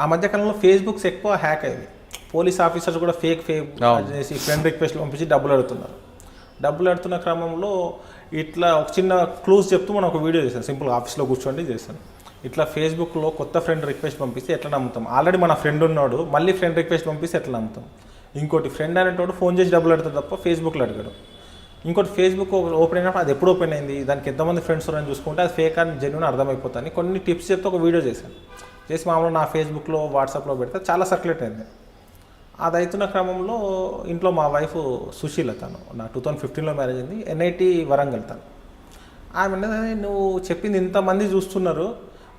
ఆ మధ్యకాలంలో ఫేస్బుక్స్ ఎక్కువ హ్యాక్ అయింది పోలీస్ ఆఫీసర్స్ కూడా ఫేక్ ఫేక్. చేసి ఫ్రెండ్ రిక్వెస్ట్ పంపించి డబ్బులు అడుగుతున్నారు. డబ్బులు అడుగుతున్న క్రమంలో ఇట్లా ఒక చిన్న క్లూస్ చెప్తూ మనం ఒక వీడియో చేశాను. సింపుల్ ఆఫీస్లో కూర్చోండి చేశాను. ఇట్లా ఫేస్బుక్లో కొత్త ఫ్రెండ్ రిక్వెస్ట్ పంపిస్తే ఎట్లా నమ్ముతాం? ఆల్రెడీ మన ఫ్రెండ్ ఉన్నాడు మళ్ళీ ఫ్రెండ్ రిక్వెస్ట్ పంపిస్తే ఎట్లా నమ్ముతాం? ఇంకోటి ఫ్రెండ్ అనేటోడు ఫోన్ చేసి డబ్బులు అడుగుతాడు తప్ప ఫేస్బుక్లో అడగడు. ఇంకోటి ఫేస్బుక్ ఓపెన్ అయినప్పుడు అది ఎప్పుడు ఓపెన్ అయింది? దానికి ఎంతమంది ఫ్రెండ్స్ ఉన్నారని చూసుకుంటే అది ఫేక్ అని జెన్యున్ అర్థమైపోతాను కొన్ని టిప్స్ చెప్తే ఒక వీడియో చేశాను. చేసి మామూలు నా ఫేస్బుక్లో వాట్సాప్లో పెడితే చాలా సర్క్యులేట్ అయింది. అది అవుతున్న క్రమంలో ఇంట్లో మా వైఫ్ సుశీల తను నా టూ థౌజండ్ ఫిఫ్టీన్లో మ్యారేజ్ అయింది ఎన్ఐటి వరంగల్ తను ఆమె నువ్వు చెప్పింది ఇంతమంది చూస్తున్నారు.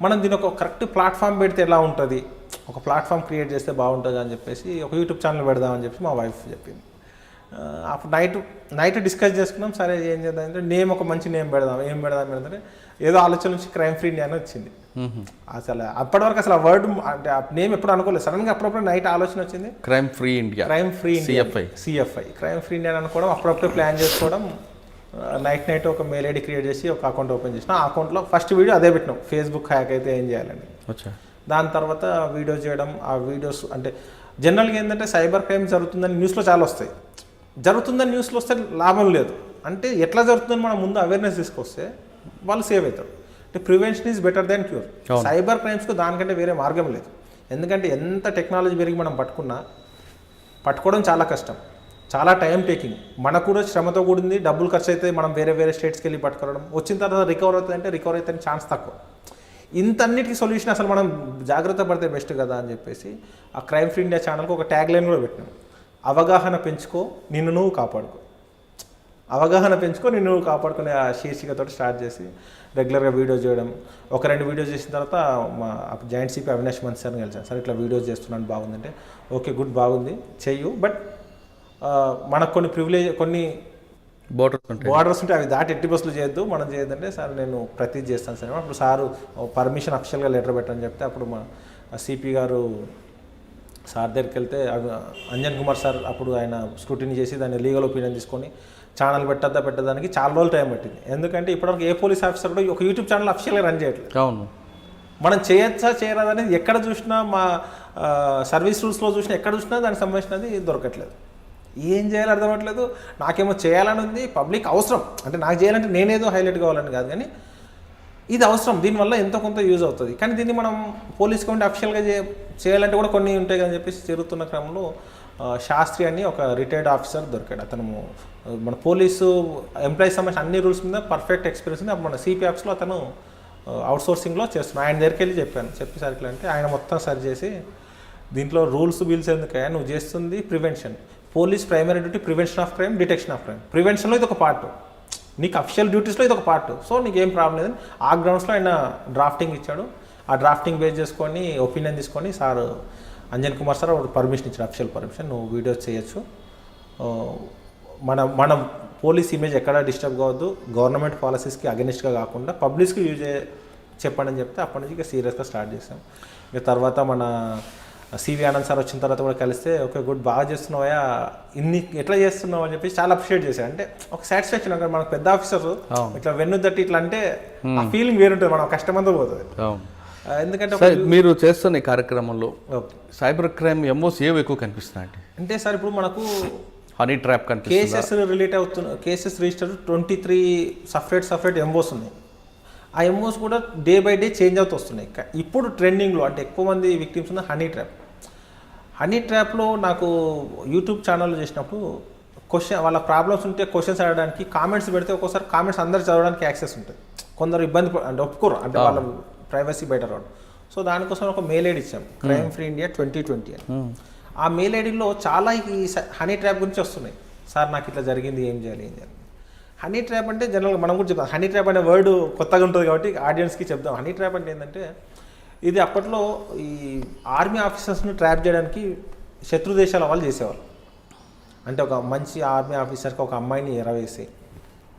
మనం దీని ఒక కరెక్ట్ ప్లాట్ఫామ్ పెడితే ఎలా ఉంటుంది? ఒక ప్లాట్ఫామ్ క్రియేట్ చేస్తే బాగుంటుంది అని చెప్పేసి ఒక యూట్యూబ్ ఛానల్ పెడదామని చెప్పి మా వైఫ్ చెప్పింది. నైట్ నైట్ డిస్కస్ చేసుకున్నాం సరే ఏం చేద్దాం అంటే నేమ్ ఒక మంచి నేమ్ పెడదాం ఏం పెడదాం పెడదాం ఏదో ఆలోచన నుంచి క్రైమ్ ఫ్రీ ఇండియా అని వచ్చింది. అసలు అప్పటి వరకు అసలు ఆ వర్డ్ అంటే నేమ్ ఎప్పుడు అనుకోలేదు. సడన్గా అప్పుడప్పుడు నైట్ ఆలోచన వచ్చింది. Crime free India crime free CFI. CFI crime free India అని అనుకోవడం అప్పుడప్పుడు ప్లాన్ చేసుకోవడం నైట్ నైట్ ఒక మెయిల్ ఐడి క్రియేట్ చేసి ఒక అకౌంట్ ఓపెన్ చేసిన. ఆ అకౌంట్లో ఫస్ట్ వీడియో అదే పెట్టినాం. ఫేస్బుక్ హ్యాక్ అయితే ఏం చేయాలని. దాని తర్వాత వీడియోస్ చేయడం ఆ వీడియోస్ అంటే జనరల్గా ఏంటంటే సైబర్ క్రైమ్ జరుగుతుందని న్యూస్లో చాలా వస్తాయి. జరుగుతుందని న్యూస్లో వస్తే లాభం లేదు. అంటే ఎట్లా జరుగుతుందని మనం ముందు అవేర్నెస్ తీసుకొస్తే వాళ్ళు సేవ్ అవుతారు. అంటే prevention is better than cure. Cyber క్రైమ్స్కు దానికంటే వేరే మార్గం లేదు. ఎందుకంటే ఎంత టెక్నాలజీ పెరిగి మనం పట్టుకున్నా పట్టుకోవడం చాలా కష్టం. చాలా టైం టేకింగ్ మనకు కూడా శ్రమతో కూడింది డబ్బులు ఖర్చు అయితే మనం వేరే వేరే స్టేట్స్కి వెళ్ళి పట్టుకోవడం. వచ్చిన తర్వాత రికవర్ అవుతుంది అంటే రికవర్ అవుతుంది ఛాన్స్ తక్కువ. ఇంతన్నిటికీ సొల్యూషన్ అసలు మనం జాగ్రత్త పడితే బెస్ట్ కదా అని చెప్పేసి ఆ క్రైమ్ ఫ్రీ ఇండియా ఛానల్కి ఒక ట్యాగ్ లైన్ కూడా పెట్టినాం. అవగాహన పెంచుకో నిన్ను నువ్వు కాపాడుకో. అవగాహన పెంచుకో నిన్ను నువ్వు కాపాడుకునే ఆ శీర్షికతో స్టార్ట్ చేసి రెగ్యులర్గా వీడియోస్ చేయడం. ఒక రెండు వీడియోస్ చేసిన తర్వాత మా జాయింట్ సిపి అవినాష్ మంత్ సార్ని కలిసాను. సార్ ఇట్లా వీడియోస్ చేస్తున్నాను బాగుందంటే. ఓకే గుడ్ బాగుంది చెయ్యు బట్ మనకు కొన్ని ప్రివిలేజ్ కొన్ని బోర్డర్స్ ఉంటాయి. బార్డర్స్ ఉంటే అవి దాటి ఎట్టి బస్సులు చేయొద్దు. మనం చేయొద్దంటే సార్ నేను ప్రతి చేస్తాను సార్. అప్పుడు సారు పర్మిషన్ అఫిషియల్గా లెటర్ పెట్టని చెప్తే అప్పుడు మా సిపి గారు సార్ దగ్గరికి వెళ్తే అంజన్ కుమార్ సార్ అప్పుడు ఆయన స్క్రూటినీ చేసి దాన్ని లీగల్ ఒపీనియన్ తీసుకొని ఛానల్ పెట్టద్దా పెట్టడానికి చాలా రోజులు టైం పట్టింది. ఎందుకంటే ఇప్పటివరకు ఏ పోలీస్ ఆఫీసర్ కూడా ఒక యూట్యూబ్ ఛానల్ అఫిషియల్గా రన్ చేయట్లేదు. అవును. మనం చేయొచ్చా చేయరాదా అనేది ఎక్కడ చూసినా మా సర్వీస్ రూల్స్లో చూసినా ఎక్కడ చూసినా దానికి సంబంధించినది దొరకట్లేదు. ఏం చేయాలో అర్థం అవ్వట్లేదు. నాకేమో చేయాలని ఉంది పబ్లిక్ అవసరం. అంటే నాకు చేయాలంటే నేనేదో హైలైట్ కావాలని కాదు కానీ ఇది అవసరం. దీనివల్ల ఎంతో కొంత యూజ్ అవుతుంది. కానీ దీన్ని మనం పోలీస్ కౌంటీ అఫీషియల్గా చే చేయాలంటే కూడా కొన్ని ఉంటాయి అని చెప్పేసి జరుగుతున్న క్రమంలో శాస్త్రి అని ఒక రిటైర్డ్ ఆఫీసర్ దొరికాడు. అతను మన పోలీసు ఎంప్లాయీస్ సంబంధించిన అన్ని రూల్స్ మీద పర్ఫెక్ట్ ఎక్స్పీరియన్స్ ఉంది. అప్పుడు మన సిపి ఆఫీస్లో అతను అవుట్సోర్సింగ్లో చేస్తున్నాను ఆయన దగ్గరికి వెళ్ళి చెప్పాను. చెప్పేసరికి అంటే ఆయన మొత్తం సరి చేసి దీంట్లో రూల్స్ బిల్స్ ఎందుకయ్యా? నువ్వు చేస్తుంది prevention. Police primary duty prevention of crime detection of crime. ప్రివెన్షన్లో ఇది ఒక పార్ట్. నీకు అఫీషియల్ డ్యూటీస్లో ఇది ఒక పార్ట్ సో నీకు ఏం ప్రాబ్లం లేదని ఆ గ్రౌండ్స్లో ఆయన డ్రాఫ్టింగ్ ఇచ్చాడు. ఆ డ్రాఫ్టింగ్ బేస్ చేసుకొని ఒపీనియన్ తీసుకొని sir Anjan Kumar sir permission ఇచ్చాడు అఫీషియల్ పర్మిషన్ నువ్వు వీడియోస్ చేయొచ్చు. మన మన పోలీస్ ఇమేజ్ ఎక్కడ డిస్టర్బ్ కావద్దు. గవర్నమెంట్ పాలసీస్కి అగెనిస్ట్గా కాకుండా పబ్లిక్స్కి యూజ్ చెప్పండి అని చెప్తే అప్పటి నుంచి ఇక సీరియస్గా స్టార్ట్ చేసాం. ఇక తర్వాత మన సివి ఆనంద్ సార్ వచ్చిన తర్వాత కూడా కలిస్తే ఓకే గుడ్ బాగా చేస్తున్నావా ఇన్ని ఎట్లా చేస్తున్నావు? అని చెప్పి చాలా అప్రిషియేట్ చేశాడు అంటే ఒక సాటిస్ఫాక్షన్ అక్కడ మనకు పెద్ద ఆఫీసర్. ఇట్లా వెన్ను తట్టి ఇట్లా అంటే ఆ ఫీలింగ్ వేరుంటుంది. మనం కష్టమంతా పోతుంది. ఎందుకంటే మీరు చేస్తున్న ఈ కార్యక్రమంలో. సైబర్ క్రైమ్ ఎంఓస్ ఏవి ఎక్కువ కనిపిస్తున్నాయండి అంటే సార్ ఇప్పుడు మనకు హనీ ట్రాప్ కనిపిస్తుంది? కేసెస్ రిలేట్ అవుతున్న cases register twenty three separate separate MOs ఉన్నాయి. ఆ ఎంఓస్ కూడా డే బై డే చేంజ్ అవుతూ వస్తున్నాయి. ఇప్పుడు ట్రెండింగ్లో అంటే ఎక్కువ మంది విక్టిమ్స్ ఉన్న హనీ ట్రాప్ హనీ ట్రాప్లో నాకు యూట్యూబ్ ఛానల్ చేసినప్పుడు క్వశ్చన్ వాళ్ళ ప్రాబ్లమ్స్ ఉంటే క్వశ్చన్స్ అడగడానికి కామెంట్స్ పెడితే ఒక్కోసారి కామెంట్స్ అందరు చదవడానికి యాక్సెస్ ఉంటుంది. కొందరు ఇబ్బంది అంటే ఒప్పుకోరు. అంటే వాళ్ళ ప్రైవసీ బయట రావడం. సో దానికోసం ఒక మెయిల్ ఐడి ఇచ్చాం. Crime free India twenty twenty అని. ఆ మెయిల్ ఐడిలో చాలా ఈ హనీ ట్రాప్ గురించి వస్తున్నాయి. సార్ నాకు ఇట్లా జరిగింది ఏం చేయాలి ఏం చేయాలి? హనీ ట్రాప్ అంటే జనరల్గా మనం కూడా చెప్తాం. హనీ ట్రాప్ అనే వర్డ్ కొత్తగా ఉంటుంది కాబట్టి ఆడియన్స్కి చెప్దాం. హనీ ట్రాప్ అంటే ఏంటంటే ఇది అప్పట్లో ఈ ఆర్మీ ఆఫీసర్స్ని ట్రాప్ చేయడానికి శత్రు దేశాల వాళ్ళు చేసేవాళ్ళు అంటే ఒక మంచి ఆర్మీ ఆఫీసర్కి ఒక అమ్మాయిని ఎరవేసి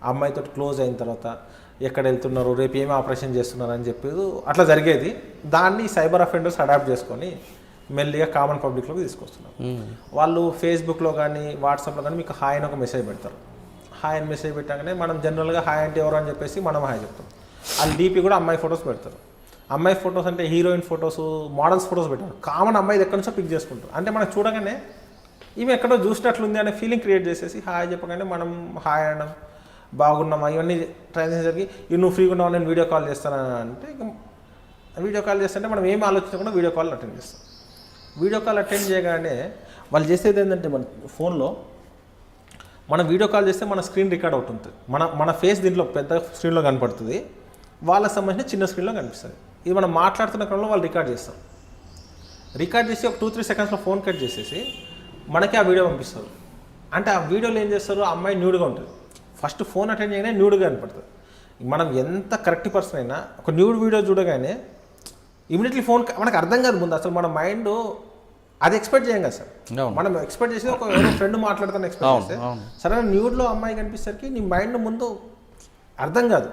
ఆ అమ్మాయితో క్లోజ్ అయిన తర్వాత ఎక్కడ వెళ్తున్నారు రేపు ఏమి ఆపరేషన్ చేస్తున్నారు అని చెప్పేది అట్లా జరిగేది. దాన్ని సైబర్ అఫెండర్స్ అడాప్ట్ చేసుకొని మెల్లిగా కామన్ పబ్లిక్లోకి తీసుకొస్తున్నారు. వాళ్ళు ఫేస్బుక్లో కానీ వాట్సాప్లో కానీ మీకు హాయ్ అని ఒక మెసేజ్ పెడతారు. హాయ్ అని మెసేజ్ పెట్టగానే మనం జనరల్గా హాయ్ అంటే ఎవరు అని చెప్పేసి మనం హాయ్ చెప్తాం. వాళ్ళు డీపీ కూడా అమ్మాయి ఫొటోస్ పెడతారు. అమ్మాయి ఫొటోస్ అంటే హీరోయిన్ ఫొటోస్ మోడల్స్ ఫొటోస్ పెట్టారు. కామన్ అమ్మాయి ఎక్కడి నుంచో పిక్ చేసుకుంటారు. అంటే మనం చూడగానే ఈమె ఎక్కడో చూసినట్లుంది అనే ఫీలింగ్ క్రియేట్ చేసేసి హాయ్ చెప్పగానే మనం హాయ్ అనడం బాగున్నామా ఇవన్నీ ట్రై చేసేసరికి "ఇవి నువ్వు ఫ్రీగా ఉన్నావు? నేను వీడియో కాల్ చేస్తాను? అంటే ఇక వీడియో కాల్ చేస్తుంటే మనం ఏం ఆలోచించకుండా వీడియో కాల్ అటెండ్ చేస్తాం. వీడియో కాల్ అటెండ్ చేయగానే వాళ్ళు చేసేది ఏంటంటే మన ఫోన్లో మనం వీడియో కాల్ చేస్తే మన స్క్రీన్ రికార్డ్ అవుతుంది మన మన ఫేస్ దీంట్లో పెద్ద స్క్రీన్లో కనపడుతుంది. వాళ్ళకి సంబంధించిన చిన్న స్క్రీన్లో కనిపిస్తుంది. ఇది మనం మాట్లాడుతున్న క్రమంలో వాళ్ళు రికార్డ్ చేస్తారు. రికార్డ్ చేసి ఒక టూ త్రీ సెకండ్స్లో ఫోన్ కట్ చేసేసి మనకి ఆ వీడియో పంపిస్తారు. అంటే ఆ వీడియోలో ఏం చేస్తారు? ఆ అమ్మాయి న్యూడ్గా ఉంటుంది. ఫస్ట్ ఫోన్ అటెండ్ చేయగానే న్యూడ్గా కనపడుతుంది. మనం ఎంత కరెక్ట్ పర్సన్ అయినా ఒక న్యూడ్ వీడియో చూడగానే ఇమీడియట్లీ ఫోన్ మనకు అర్థం కాదు ముందు. అసలు మన మైండ్ అది ఎక్స్పెక్ట్ చేయం కదా సార్. మనం ఎక్స్పెక్ట్ చేసి ఒక ఫ్రెండ్ మాట్లాడుతాను ఎక్స్పెక్ట్ చేస్తే అవును. సరే న్యూడ్లో అమ్మాయి కనిపిసరికి నీ మైండ్ ముందు అర్థం కాదు.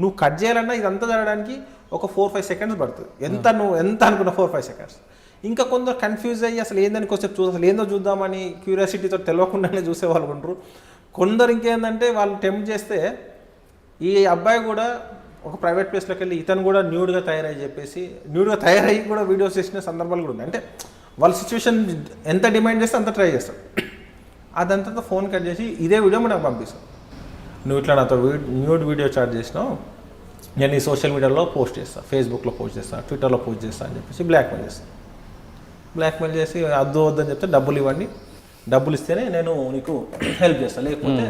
నువ్వు కట్ చేయాలన్నా ఇదంతా జరగడానికి ఒక ఫోర్ ఫైవ్ సెకండ్స్ పడుతుంది. ఎంత నువ్వు ఎంత అనుకున్న ఫోర్ ఫైవ్ సెకండ్స్ ఇంకా కొందరు కన్ఫ్యూజ్ అయ్యి అసలు ఏందని కొంచెం చూ అసలు ఏందో చూద్దామని క్యూరియాసిటీతో తెలియకుండానే చూసే వాళ్ళు ఉండరు. కొందరు ఇంకేందంటే వాళ్ళు టెంప్ట్ చేస్తే ఈ అబ్బాయి కూడా ఒక ప్రైవేట్ ప్లేస్లోకి వెళ్ళి ఇతను కూడా న్యూడ్గా తయారై చెప్పేసి న్యూడ్గా తయారయ్యి కూడా వీడియోస్ చేసిన సందర్భాలు కూడా ఉన్నాయి. అంటే వాళ్ళ సిచ్యువేషన్ ఎంత డిమాండ్ చేస్తే అంత ట్రై చేస్తారు అదంతా ఫోన్ కట్ చేసి ఇదే వీడియో మనకు పంపిస్తాం. నువ్వు ఇట్లా నాతో న్యూడ్ వీడియో చార్జ్ చేసినావు. నేను ఈ సోషల్ మీడియాలో పోస్ట్ చేస్తాను ఫేస్బుక్లో పోస్ట్ చేస్తాను ట్విట్టర్లో పోస్ట్ చేస్తాను అని చెప్పేసి బ్లాక్మెయిల్ చేస్తాను బ్లాక్మెయిల్ చేసి అద్దు వద్దని చెప్తే డబ్బులు ఇవ్వండి. డబ్బులు ఇస్తేనే నేను నీకు హెల్ప్ చేస్తాను లేకపోతే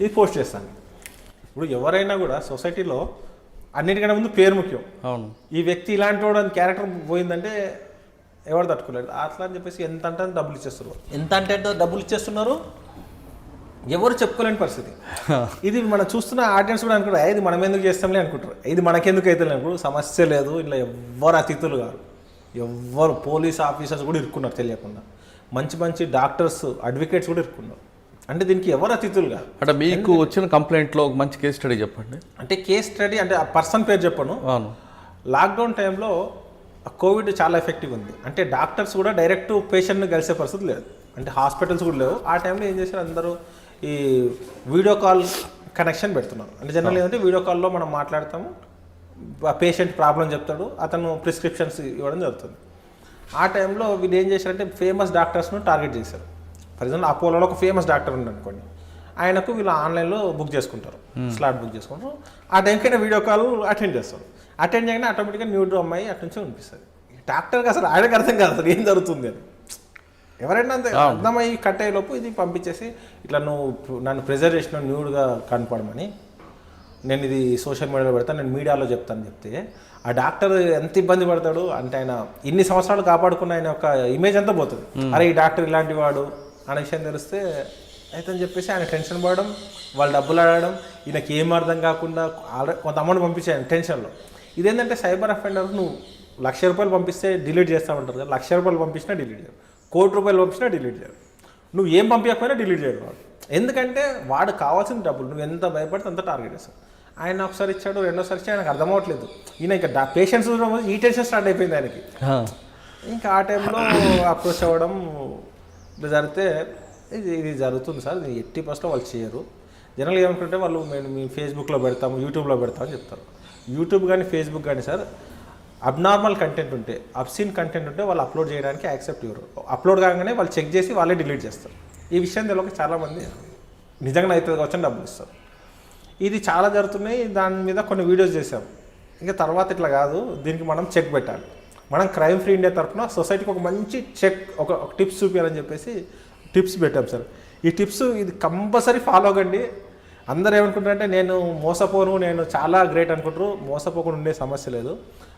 ఇది పోస్ట్ చేస్తాను ఇప్పుడు ఎవరైనా కూడా సొసైటీలో అన్నిటికన్నా ముందు పేరు ముఖ్యం. అవును. ఈ వ్యక్తి ఇలాంటి వాడు అని క్యారెక్టర్ పోయిందంటే ఎవరు తట్టుకోలేడు అట్లా అని చెప్పేసి ఎంత అంటే డబ్బులు ఇచ్చేస్తున్నారు. ఎంత అంటే డబ్బులు ఇచ్చేస్తున్నారు? ఎవరు చెప్పుకోలేని పరిస్థితి. ఇది మనం చూస్తున్న ఆడియన్స్ కూడా అనుకుంటారు "ఏ, ఇది మనం ఎందుకు చేస్తాంలే? అనుకుంటారు. ఇది మనకెందుకు అయితే అనుకుంటారు. సమస్య లేదు ఇలా ఎవ్వరు అతిథులు కాదు ఎవ్వరు పోలీస్ ఆఫీసర్స్ కూడా ఇరుక్కున్నారు తెలియకుండా. మంచి మంచి డాక్టర్స్ అడ్వకేట్స్ కూడా ఇరుక్కున్నారు. అంటే దీనికి ఎవరు అతిథులు కాదు అంటే మీకు వచ్చిన కంప్లైంట్లో ఒక మంచి కేస్ స్టడీ చెప్పండి. అంటే కేస్ స్టడీ అంటే ఆ పర్సన్ పేరు చెప్పను. అవును. లాక్డౌన్ టైంలో కోవిడ్ చాలా ఎఫెక్టివ్ ఉంది. అంటే డాక్టర్స్ కూడా డైరెక్ట్ పేషెంట్ని కలిసే పరిస్థితి లేదు. అంటే హాస్పిటల్స్ కూడా లేవు. ఆ టైంలో ఏం చేశారు? అందరూ ఈ వీడియో కాల్ కనెక్షన్ పెడుతున్నారు. అంటే జనరల్ ఏంటంటే వీడియో కాల్లో మనం మాట్లాడతాము. ఆ పేషెంట్ ప్రాబ్లం చెప్తాడు. అతను ప్రిస్క్రిప్షన్స్ ఇవ్వడం జరుగుతుంది. ఆ టైంలో వీళ్ళు ఏం చేశారంటే ఫేమస్ డాక్టర్స్ను టార్గెట్ చేశారు. ఫర్ ఎగ్జాంపుల్ అపోలోలో ఒక ఫేమస్ డాక్టర్ ఉంది అనుకోండి. ఆయనకు వీళ్ళు ఆన్లైన్లో బుక్ చేసుకుంటారు. స్లాట్ బుక్ చేసుకుంటారు. ఆ టైంకైనా వీడియో కాల్ అటెండ్ చేస్తారు. అటెండ్ చేయగానే ఆటోమేటిక్గా న్యూడ్రో అమ్మాయి అటు నుంచి వినిపిస్తుంది. డాక్టర్కి అసలు ఆయనకు అర్థం కాదు అసలు ఏం జరుగుతుంది అని. ఎవరైనా అంతే అర్థమయ్యి కట్ అయ్యేలోపు ఇది పంపించేసి ఇట్లా నువ్వు నన్ను ప్రెజర్ చేసిన న్యూడ్గా కనపడమని నేను ఇది సోషల్ మీడియాలో పెడతాను నేను మీడియాలో చెప్తాను చెప్తే ఆ డాక్టర్ ఎంత ఇబ్బంది పడతాడు అంటే ఆయన ఇన్ని సంవత్సరాలు కాపాడుకున్న ఆయన ఒక ఇమేజ్ అంతా పోతుంది. అరే ఈ డాక్టర్ ఇలాంటి వాడు అనే విషయం తెలిస్తే అయితే అని చెప్పేసి ఆయన టెన్షన్ పడడం వాళ్ళు డబ్బులు అడగడం ఈయనకి ఏం అర్థం కాకుండా ఆల్రెడీ కొంత అమౌంట్ పంపించాను టెన్షన్లో. ఇదేంటంటే సైబర్ అఫెండర్ నువ్వు లక్ష రూపాయలు పంపిస్తే డిలీట్ చేస్తామంటారు కదా లక్ష రూపాయలు పంపించినా డిలీట్ చేయరు. కోటి రూపాయలు పంపించినా డిలీట్ చేయరు. నువ్వు ఏం పంపించకపోయినా డిలీట్ చేయడు వాడు ఎందుకంటే వాడు కావాల్సిన డబ్బులు నువ్వు ఎంత భయపడితే అంత టార్గెట్ చేస్తావు ఆయన ఒకసారి ఇచ్చాడు రెండోసారి ఇచ్చాడు ఆయనకు అర్థం అవ్వట్లేదు ఈయన ఇంకా పేషెంట్స్ ఈ టెన్షన్ స్టార్ట్ అయిపోయింది ఆయనకి. ఇంకా ఆ టైంలో అప్రోచ్ అవ్వడం జరిగితే ఇది ఇది జరుగుతుంది సార్ ఎట్టి పర్సెంట్ వాళ్ళు చేయరు. జనరల్గా ఏమనుకుంటే వాళ్ళు మేము మీ ఫేస్బుక్లో పెడతాము యూట్యూబ్లో పెడతామని చెప్తారు. యూట్యూబ్ కానీ ఫేస్బుక్ కానీ సార్ అబ్నార్మల్ కంటెంట్ ఉంటే అబ్సిన్ కంటెంట్ ఉంటే వాళ్ళు అప్లోడ్ చేయడానికి యాక్సెప్ట్ ఇవ్వరు. అప్లోడ్ కాగానే వాళ్ళు చెక్ చేసి వాళ్ళే డిలీట్ చేస్తారు. ఈ విషయం తెలియక చాలామంది నిజంగా అవుతుంది కావచ్చు డబ్బులు ఇస్తారు. ఇది చాలా జరుగుతున్నాయి. దాని మీద కొన్ని వీడియోస్ చేసాం ఇంకా తర్వాత ఇట్లా కాదు. దీనికి మనం చెక్ పెట్టాలి. మనం క్రైమ్ ఫ్రీ ఇండియా తరఫున సొసైటీకి ఒక మంచి చెక్ ఒక ఒక టిప్స్ చూపించాలని చెప్పేసి టిప్స్ పెట్టాం సార్. ఈ టిప్స్ ఇది కంపల్సరీ ఫాలో అవ్వండి. అందరూ ఏమనుకుంటారంటే నేను మోసపోను నేను చాలా గ్రేట్ అనుకుంటారు. మోసపోకుండా ఉండే సమస్య లేదు.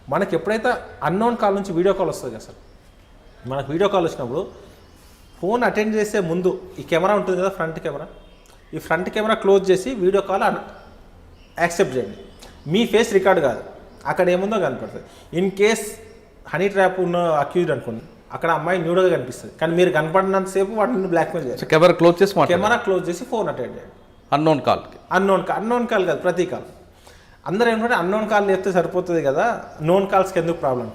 మనకి ఎప్పుడైతే అన్నోన్ కాల్ నుంచి వీడియో కాల్ వస్తుంది కదా సార్? మనకు వీడియో కాల్ వచ్చినప్పుడు ఫోన్ అటెండ్ చేసే ముందు ఈ కెమెరా ఉంటుంది కదా ఫ్రంట్ కెమెరా? ఈ ఫ్రంట్ కెమెరా క్లోజ్ చేసి వీడియో కాల్ యాక్సెప్ట్ చేయండి. మీ ఫేస్ రికార్డ్ కాదు. అక్కడ ఏముందో కనపడుతుంది. ఇన్ కేస్ హనీ ట్రాప్ ఉన్న అక్యూజ్డ్ అనుకోండి అక్కడ అమ్మాయి న్యూడ్గా కనిపిస్తుంది. కానీ మీరు కనపడినంతసేపు వాటిని బ్లాక్మెయిల్ చేయాలి. కెమెరా క్లోజ్ చేసి కెమెరా క్లోజ్ చేసి ఫోన్ అటెండ్ చేయండి. అన్నోన్ కాల్కి అన్నోన్ కాల్ అన్నోన్ కాల్ కాదు ప్రతి కాల్ అందరూ ఏంటంటే అన్నోన్ కాల్ చెప్తే సరిపోతుంది కదా నోన్ కాల్స్కి ఎందుకు ప్రాబ్లం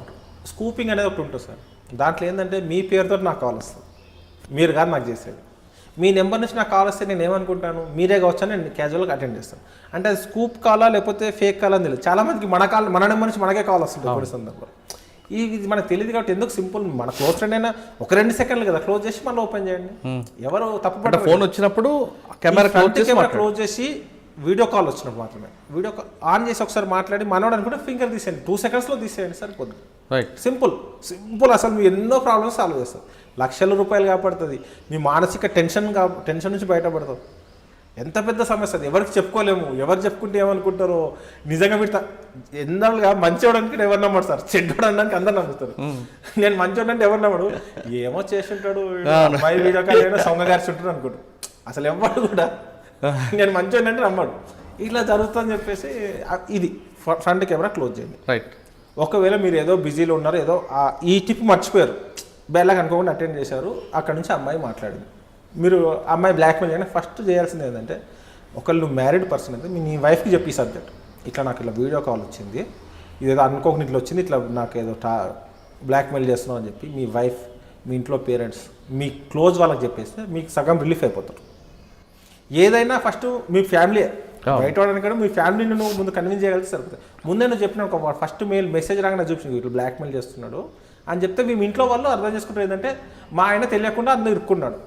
స్కూపింగ్ అనేది ఒకటి ఉంటుంది సార్. దాంట్లో ఏంటంటే మీ పేరుతో నాకు కాల్ వస్తుంది. మీరు కాదు నాకు చేసేది. మీ నెంబర్ నుంచి నాకు కాల్ వస్తే నేను ఏమనుకుంటాను? మీరే కావచ్చు నేను క్యాజువల్గా అటెండ్ చేస్తాను. అంటే అది స్కూప్ కాలా లేకపోతే ఫేక్ కాలా అని తెలియదు. చాలా మందికి మన కాల్ మన నెంబర్ నుంచి మనకే కాల్ వస్తుంది కొన్ని సందర్భాలు ఇది మనకు తెలియదు కాబట్టి ఎందుకు సింపుల్? మన క్లోజ్ ఫ్రెండ్ అయినా ఒక రెండు సెకండ్లు కదా క్లోజ్ చేసి మళ్ళీ ఓపెన్ చేయండి. ఎవరు తప్పు అంటే పడరు. ఫోన్ వచ్చినప్పుడు కెమెరా కెమెరా క్లోజ్ చేసి వీడియో కాల్ వచ్చినప్పుడు మాత్రమే. వీడియో కాల్ ఆన్ చేసి ఒకసారి మాట్లాడి మనోడు అనుకుంటే ఫింగర్ తీసేయండి. టూ సెకండ్స్లో తీసేయండి సరిపోద్ది. Right simple. సింపుల్ అసలు మీ ఎన్నో ప్రాబ్లమ్స్ సాల్వ్ చేస్తారు లక్షల రూపాయలు కాపాడుతుంది. మీ మానసిక టెన్షన్ కా టెన్షన్ నుంచి బయటపడతాం ఎంత పెద్ద సమస్య అది? ఎవరికి చెప్పుకోలేము. ఎవరు చెప్పుకుంటే ఏమనుకుంటారో? నిజంగా మీరు ఎన్నాళ్ళుగా మంచివాడు అనుకుంటే ఎవరు నమ్మడు సార్? చెడ్డోడు అనడానికి అందరు నమ్ముతారు. నేను మంచివాడు అంటే ఎవరు నమ్మడు? ఏమో చేసి ఉంటాడు అమ్మాయి వీడియో కాల్ అయినా గారి ఉంటాడు అనుకుంటాడు అసలు ఎవరు కూడా నేను మంచివాడు అంటే నమ్మడు. ఇట్లా జరుగుతుందని చెప్పేసి ఇది ఫ్రంట్ కెమెరా క్లోజ్ చేయండి. రైట్. ఒకవేళ మీరు ఏదో బిజీలో ఉన్నారు ఏదో ఈ టిప్ మర్చిపోయారు. బెల్లగా అనుకోకుండా అటెండ్ చేశారు. అక్కడ నుంచి అమ్మాయి మాట్లాడింది. మీరు అమ్మాయి బ్లాక్మెయిల్ చేయడానికి ఫస్ట్ చేయాల్సింది ఏంటంటే ఒకళ్ళు మ్యారీడ్ పర్సన్ అయితే మీ నీ వైఫ్కి చెప్పి సబ్జెక్ట్ ఇట్లా నాకు ఇట్లా వీడియో కాల్ వచ్చింది. ఇదేదో అనుకోకుండా ఇట్లా వచ్చింది ఇట్లా నాకు ఏదో టా బ్లాక్మెయిల్ చేస్తున్నావు అని చెప్పి మీ వైఫ్ మీ ఇంట్లో పేరెంట్స్ మీ క్లోజ్ వాళ్ళకి చెప్పేస్తే మీకు సగం రిలీఫ్ అయిపోతారు. ఏదైనా ఫస్ట్ మీ ఫ్యామిలీ. బయట వాడని కూడా మీ ఫ్యామిలీని నువ్వు ముందు కన్విన్స్ చేయగలిగితే సరిపోతుంది. ముందే నువ్వు చెప్పిన ఒక ఫస్ట్ మెయిల్ మెసేజ్ రాగానే చూపించింది ఇట్లా బ్లాక్మెయిల్ చేస్తున్నాడు అని చెప్తే మీ ఇంట్లో వాళ్ళు అర్థం చేసుకుంటారు ఏంటంటే మా ఆయన తెలియకుండా అందులో ఇరుక్కున్నాడు.